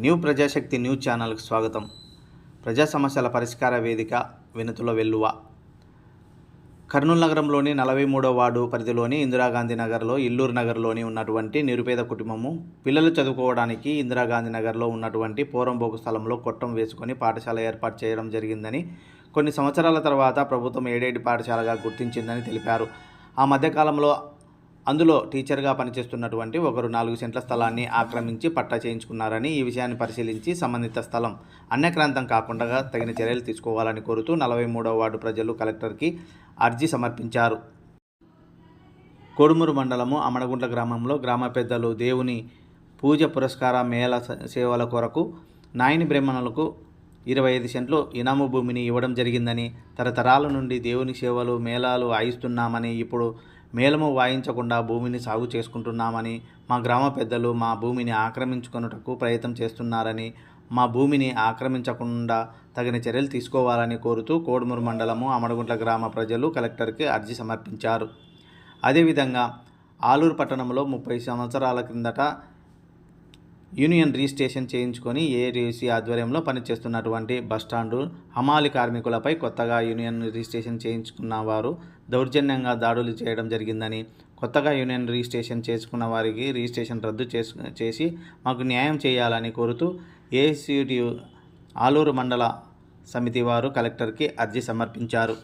New Prajasakti news ఛానల్కి స్వాగతం. ప్రజా సమస్యల పరిష్కార వేదిక వెనుతుల వెల్లువ. కర్నూలు నగరంలోని నలభై మూడో వార్డు పరిధిలోని ఇందిరాగాంధీ నగర్లో ఇల్లూరు నగర్లోని ఉన్నటువంటి నిరుపేద కుటుంబము పిల్లలు చదువుకోవడానికి ఇందిరాగాంధీ నగర్లో ఉన్నటువంటి పోరంబోకు స్థలంలో కొట్టం వేసుకొని పాఠశాల ఏర్పాటు చేయడం జరిగిందని కొన్ని సంవత్సరాల తర్వాత ప్రభుత్వం ఏడేడి పాఠశాలగా గుర్తించిందని తెలిపారు. ఆ మధ్యకాలంలో అందులో టీచర్గా పనిచేస్తున్నటువంటి ఒకరు నాలుగు సెంట్ల స్థలాన్ని ఆక్రమించి పట్టా చేయించుకున్నారని ఈ విషయాన్ని పరిశీలించి సంబంధిత స్థలం అన్యక్రాంతం కాకుండా తగిన చర్యలు తీసుకోవాలని కోరుతూ నలభై మూడవ వార్డు ప్రజలు కలెక్టర్కి అర్జీ సమర్పించారు. కోడుమూరు మండలము అమడగుంట్ల గ్రామంలో గ్రామ పెద్దలు దేవుని పూజ పురస్కార మేళ స- సేవల కొరకు నాయని బ్రహ్మణులకు ఇరవై ఐదు సెంట్లు ఇనాము భూమిని ఇవ్వడం జరిగిందని తరతరాల నుండి దేవుని సేవలు మేళాలు ఆయిస్తున్నామని ఇప్పుడు మేళము వాయించకుండా భూమిని సాగు చేసుకుంటున్నామని మా గ్రామ పెద్దలు మా భూమిని ఆక్రమించుకొనుటకు ప్రయత్నం చేస్తున్నారని మా భూమిని ఆక్రమించకుండా తగిన చర్యలు తీసుకోవాలని కోరుతూ కోడుమూరు మండలము అమడగుంట్ల గ్రామ ప్రజలు కలెక్టర్కి అర్జీ సమర్పించారు. అదేవిధంగా ఆలూరు పట్టణంలో ముప్పై సంవత్సరాల క్రిందట యూనియన్ రిజిస్ట్రేషన్ చేయించుకొని ఏడీసీ ఆధ్వర్యంలో పనిచేస్తున్నటువంటి బస్టాండు హమాలి కార్మికులపై కొత్తగా యూనియన్ రిజిస్ట్రేషన్ చేయించుకున్న వారు దౌర్జన్యంగా దాడులు చేయడం జరిగిందని కొత్తగా యూనియన్ రిజిస్ట్రేషన్ చేసుకున్న వారికి రిజిస్ట్రేషన్ రద్దు చేసు చేసి మాకు న్యాయం చేయాలని కోరుతూ ఏసీటీయు ఆలూరు మండల సమితి వారు కలెక్టర్కి అర్జీ సమర్పించారు.